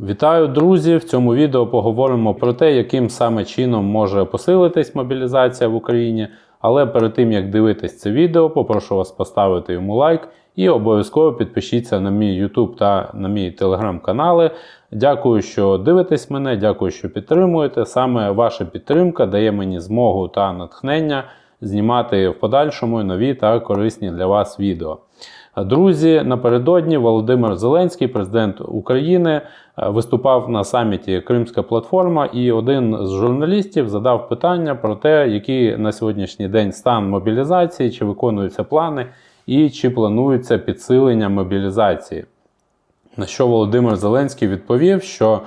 Вітаю, друзі! В цьому відео поговоримо про те, яким саме чином може посилитись мобілізація в Україні. Але перед тим як дивитись це відео, попрошу вас поставити йому лайк і обов'язково підпишіться на мій YouTube та на мій телеграм-канали. Дякую, що дивитесь мене, дякую, що підтримуєте. Саме ваша підтримка дає мені змогу та натхнення знімати в подальшому нові та корисні для вас відео. Друзі, напередодні Володимир Зеленський, президент України, виступав на саміті Кримська платформа, і один з журналістів задав питання про те, який на сьогоднішній день стан мобілізації, чи виконуються плани, і чи планується підсилення мобілізації. На що Володимир Зеленський відповів, що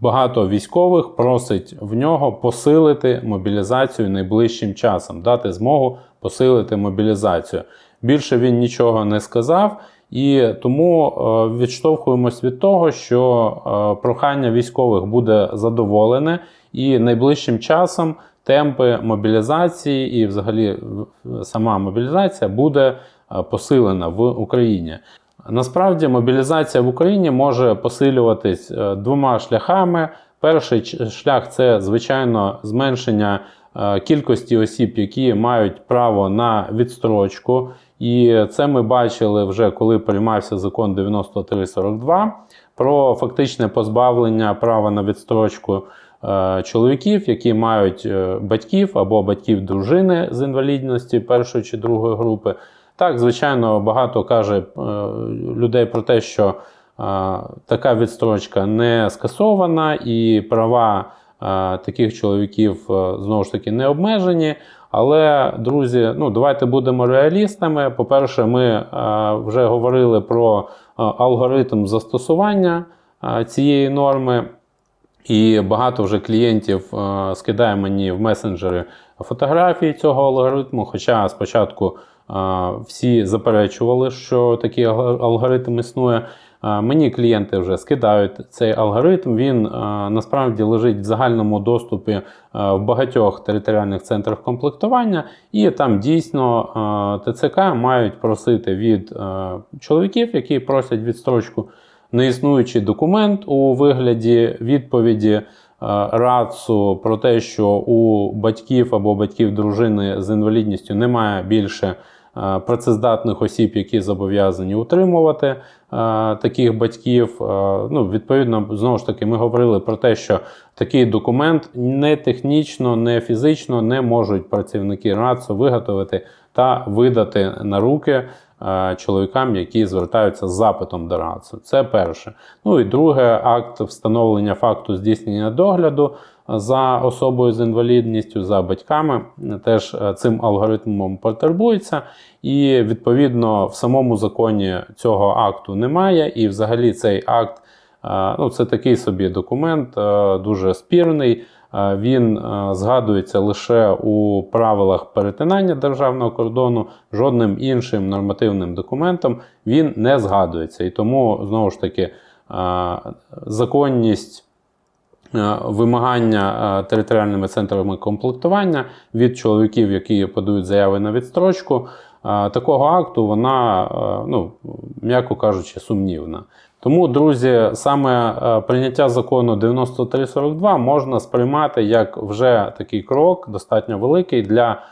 багато військових просить в нього посилити мобілізацію найближчим часом, дати змогу посилити мобілізацію. Більше він нічого не сказав, і тому відштовхуємось від того, що прохання військових буде задоволене, і найближчим часом темпи мобілізації і, взагалі, сама мобілізація буде посилена в Україні. Насправді мобілізація в Україні може посилюватись двома шляхами. Перший шлях це, звичайно, зменшення кількості осіб, які мають право на відстрочку. І це ми бачили вже коли приймався закон 9342 про фактичне позбавлення права на відстрочку чоловіків, які мають батьків або батьків дружини з інвалідності першої чи другої групи. Так, звичайно, багато каже людей про те, що така відстрочка не скасована, і права таких чоловіків знову ж таки не обмежені. Але, друзі, ну давайте будемо реалістами. По-перше, ми вже говорили про алгоритм застосування цієї норми. І багато вже клієнтів скидає мені в месенджери фотографії цього алгоритму. Хоча спочатку всі заперечували, що такий алгоритм існує. Мені клієнти вже скидають цей алгоритм. Він насправді лежить в загальному доступі в багатьох територіальних центрах комплектування, і там дійсно ТЦК мають просити від чоловіків, які просять відстрочку, неіснуючий документ у вигляді відповіді. РАЦУ про те, що у батьків або батьків дружини з інвалідністю немає більше працездатних осіб, які зобов'язані утримувати таких батьків. Ну, Відповідно, знову ж таки, ми говорили про те, що такий документ не технічно, не фізично не можуть працівники РАЦУ виготовити та видати на руки. Чоловікам, які звертаються з запитом до РАЦУ. Це перше. Ну і друге, акт встановлення факту здійснення догляду за особою з інвалідністю, за батьками, теж цим алгоритмом потребується. І відповідно в самому законі цього акту немає. І взагалі цей акт ну, це такий собі документ, дуже спірний. Він згадується лише у правилах перетинання державного кордону, жодним іншим нормативним документом він не згадується. І тому, знову ж таки, законність вимагання територіальними центрами комплектування від чоловіків, які подають заяви на відстрочку, такого акту вона, ну, м'яко кажучи, сумнівна. Тому, друзі, саме прийняття закону 9342 можна сприймати як вже такий крок, достатньо великий для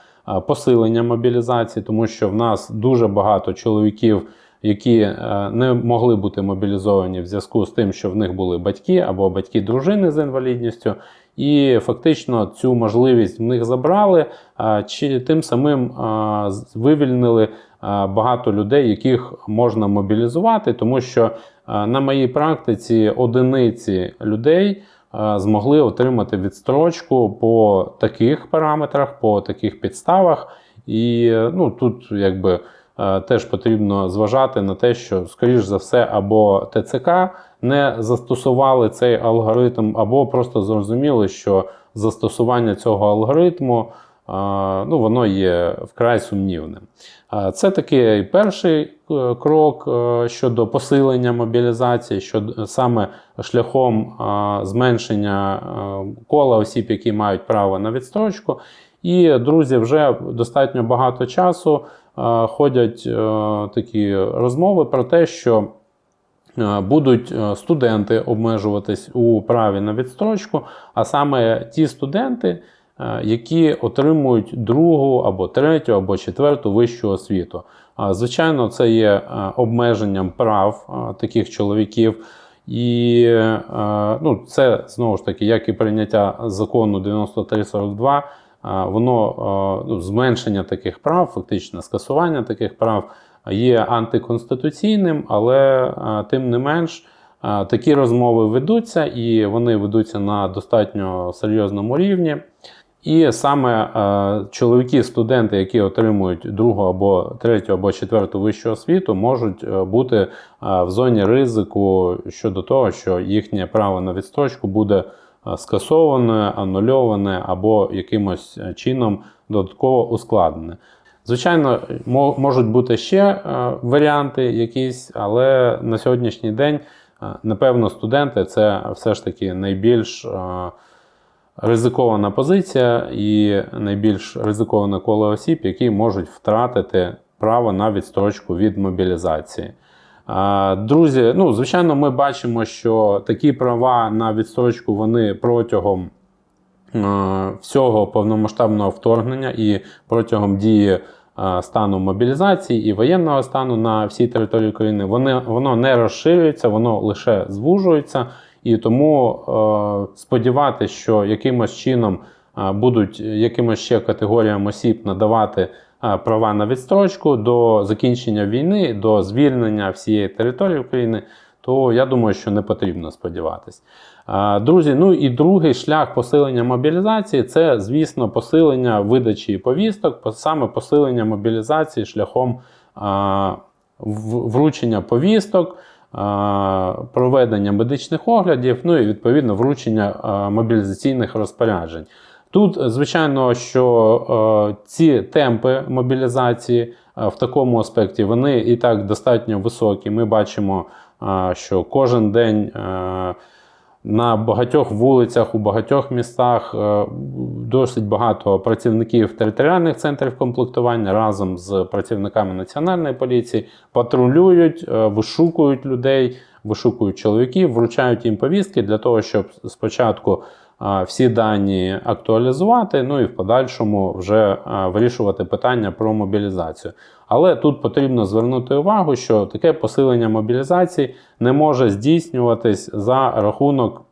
посилення мобілізації, тому що в нас дуже багато чоловіків, які не могли бути мобілізовані в зв'язку з тим, що в них були батьки або батьки дружини з інвалідністю. І фактично цю можливість в них забрали, чи тим самим вивільнили багато людей, яких можна мобілізувати, тому що на моїй практиці одиниці людей змогли отримати відстрочку по таких параметрах, по таких підставах. І ну, тут якби теж потрібно зважати на те, що, скоріш за все, або ТЦК не застосували цей алгоритм, або просто зрозуміли, що застосування цього алгоритму ну, воно є вкрай сумнівним. Це такий перший е, крок е, щодо посилення мобілізації, що саме шляхом зменшення е, кола осіб, які мають право на відстрочку. І, друзі, вже достатньо багато часу ходять такі розмови про те, що е, будуть е, студенти обмежуватись у праві на відстрочку, а саме ті студенти, е, які отримують другу або третю або четверту вищу освіту. Звичайно, це є е, обмеженням прав е, таких чоловіків. І е, ну, це знову ж таки, як і прийняття закону 9342, е, воно ну, зменшення таких прав, фактично скасування таких прав є антиконституційним, але тим не менш такі розмови ведуться і вони ведуться на достатньо серйозному рівні. І саме е, чоловіки, студенти, які отримують другу або третю або четверту вищу освіту, можуть е, бути е, в зоні ризику щодо того, що їхнє право на відстрочку буде скасоване, анульоване або якимось чином додатково ускладнене. Звичайно, можуть бути ще варіанти якісь, але на сьогоднішній день, напевно, студенти це все ж таки найбільш ризикована позиція і найбільш ризиковане коло осіб, які можуть втратити право на відстрочку від мобілізації. Друзі, ну звичайно, ми бачимо, що такі права на відстрочку вони протягом всього повномасштабного вторгнення і протягом дії стану мобілізації і воєнного стану на всій території України вони, воно не розширюється, воно лише звужується. І тому е, сподіватися, що якимось чином е, будуть якимось ще категоріям осіб надавати е, права на відстрочку до закінчення війни, до звільнення всієї території України, то я думаю, що не потрібно сподіватись. Е, Друзі, ну і другий шлях посилення мобілізації це, звісно, посилення видачі повісток, саме посилення мобілізації шляхом е, вручення повісток. Проведення медичних оглядів, ну і відповідно вручення мобілізаційних розпоряджень. Тут, звичайно, що ці темпи мобілізації в такому аспекті вони і так достатньо високі. Ми бачимо, що кожен день на багатьох вулицях, у багатьох містах е, досить багато працівників територіальних центрів комплектування разом з працівниками національної поліції патрулюють, е, вишукують людей, вишукують чоловіків, вручають їм повістки для того, щоб спочатку всі дані актуалізувати, ну і в подальшому вже вирішувати питання про мобілізацію. Але тут потрібно звернути увагу, що таке посилення мобілізації не може здійснюватись за рахунок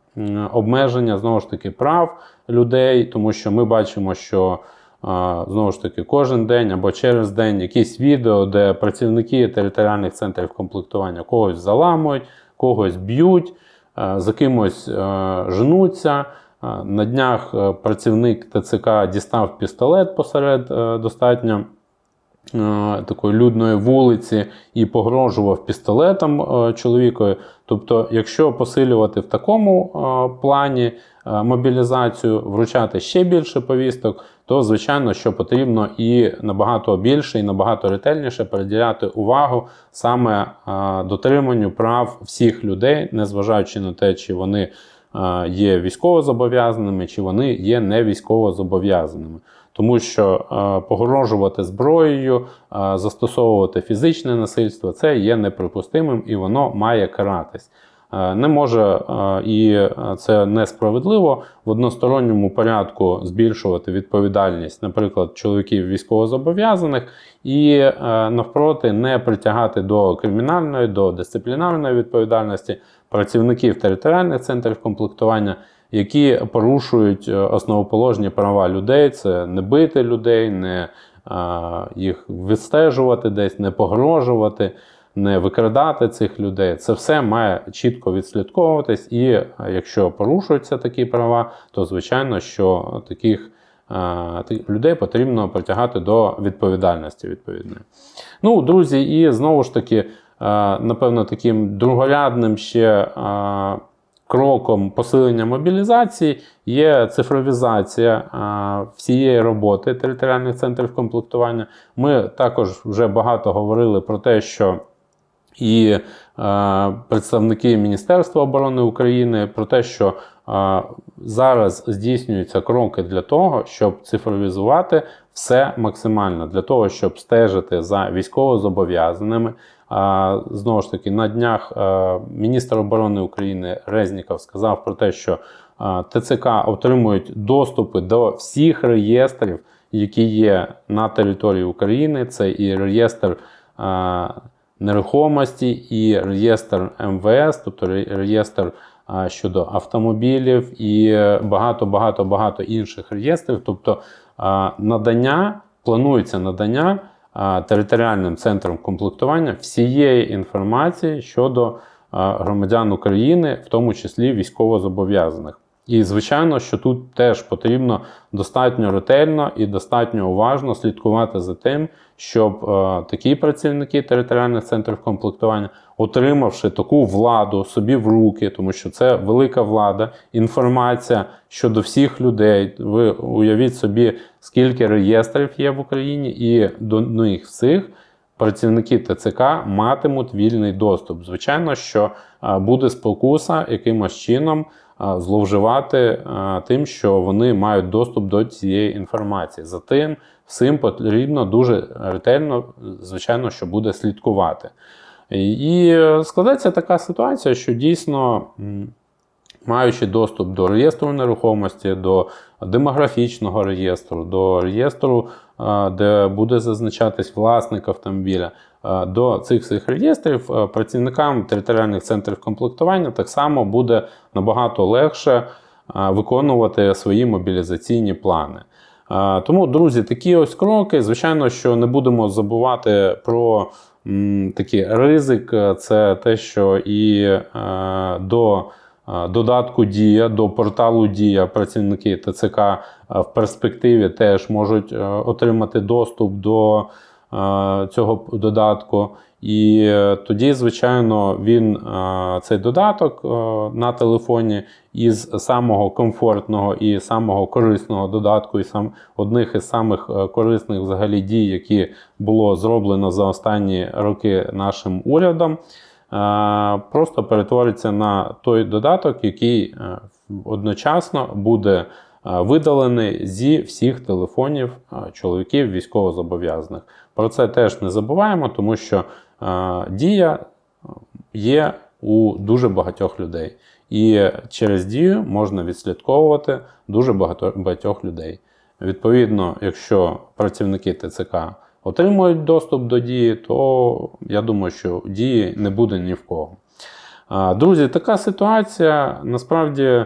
обмеження знову ж таки прав людей, тому що ми бачимо, що знову ж таки кожен день або через день якісь відео, де працівники територіальних центрів комплектування когось заламують, когось б'ють, за кимось женуться. Е, На днях е, працівник ТЦК дістав пістолет посеред е, достатньо такої людної вулиці і погрожував пістолетом чоловікові. Тобто, якщо посилювати в такому плані мобілізацію, вручати ще більше повісток, то звичайно, що потрібно і набагато більше, і набагато ретельніше приділяти увагу саме дотриманню прав всіх людей, незважаючи на те, чи вони є військовозобов'язаними, чи вони є не військовозобов'язаними. Тому що погрожувати зброєю, застосовувати фізичне насильство це є неприпустимим і воно має каратись. Не може і це несправедливо в односторонньому порядку збільшувати відповідальність, наприклад, чоловіків військовозобов'язаних, і навпроти не притягати до кримінальної, до дисциплінарної відповідальності працівників територіальних центрів комплектування, які порушують е, основоположні права людей: це не бити людей, не е, їх відстежувати десь, не погрожувати не викрадати цих людей. Це все має чітко відслідковуватись, і е, якщо порушуються такі права, то звичайно, що таких людей потрібно притягати до відповідальності відповідної. Ну, друзі, і знову ж таки, напевно, таким другорядним ще. е, Кроком посилення мобілізації є цифровізація е, всієї роботи територіальних центрів комплектування. Ми також вже багато говорили про те, що і е, представники Міністерства оборони України про те, що е, зараз здійснюються кроки для того, щоб цифровізувати все максимально, для того, щоб стежити за військовозобов'язаними, Знову ж таки, на днях е, міністр оборони України Резніков сказав про те, що е, ТЦК отримують доступи до всіх реєстрів, які є на території України. Це і реєстр е, нерухомості, і реєстр МВС, тобто реєстр щодо автомобілів, і багато багато інших реєстрів. Тобто надання планується надання територіальним центром комплектування всієї інформації щодо громадян України, в тому числі військовозобов'язаних. І звичайно, що тут теж потрібно достатньо ретельно і достатньо уважно слідкувати за тим, щоб е, такі працівники територіальних центрів комплектування, отримавши таку владу собі в руки, тому що це велика влада, інформація щодо всіх людей. Ви уявіть собі, скільки реєстрів є в Україні, і до них всіх працівники ТЦК матимуть вільний доступ. Звичайно, що е, буде спокуса якимось чином зловживати е, тим, що вони мають доступ до цієї інформації. За тим всім потрібно дуже ретельно, звичайно, що буде слідкувати. І е, складається така ситуація, що дійсно. Маючи доступ до реєстру нерухомості, до демографічного реєстру, до реєстру, е, де буде зазначатись власник автомобіля, до цих всіх реєстрів е, працівникам територіальних центрів комплектування так само буде набагато легше е, виконувати свої мобілізаційні плани. Е, Тому, друзі, такі ось кроки. Звичайно, що не будемо забувати про такий ризик. Е, Це те, що і е, до е, додатку Дія, до порталу Дія працівники ТЦК е, в перспективі теж можуть е, отримати доступ до е, цього додатку. І е, тоді, звичайно, він е, цей додаток е, на телефоні із самого комфортного і самого корисного додатку, і сам одних із самих е, корисних взагалі дій, які було зроблено за останні роки нашим урядом, е, просто перетвориться на той додаток, який е, одночасно буде е, видалений зі всіх телефонів чоловіків військовозобов'язаних. Про це теж не забуваємо, тому що дія є у дуже багатьох людей. І через дію можна відслідковувати дуже багатьох людей. Відповідно, якщо працівники ТЦК отримують доступ до дії, то я думаю, що дії не буде ні в кого. Друзі, така ситуація. Насправді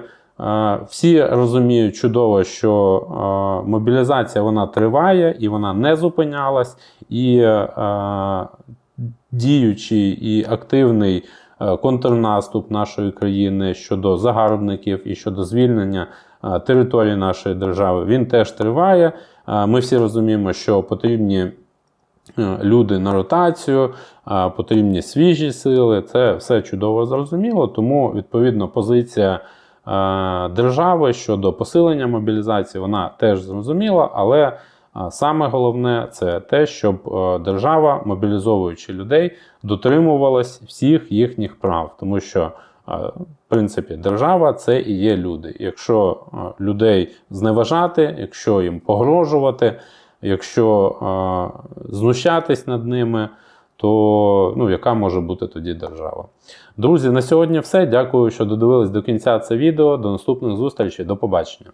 всі розуміють чудово, що мобілізація вона триває і вона не зупинялась. І діючий і активний е, контрнаступ нашої країни щодо загарбників і щодо звільнення е, території нашої держави, він теж триває. Е, Ми всі розуміємо, що потрібні е, люди на ротацію, е, потрібні свіжі сили. Це все чудово зрозуміло. Тому відповідно позиція е, держави щодо посилення мобілізації, вона теж зрозуміла, але Саме головне це те, щоб е, держава, мобілізовуючи людей, дотримувалась всіх їхніх прав, тому що е, в принципі держава це і є люди. Якщо е, людей зневажати, якщо їм погрожувати, якщо е, знущатись над ними, то ну, яка може бути тоді держава? Друзі, на сьогодні все. Дякую, що додивились до кінця це відео. До наступних зустрічей. До побачення.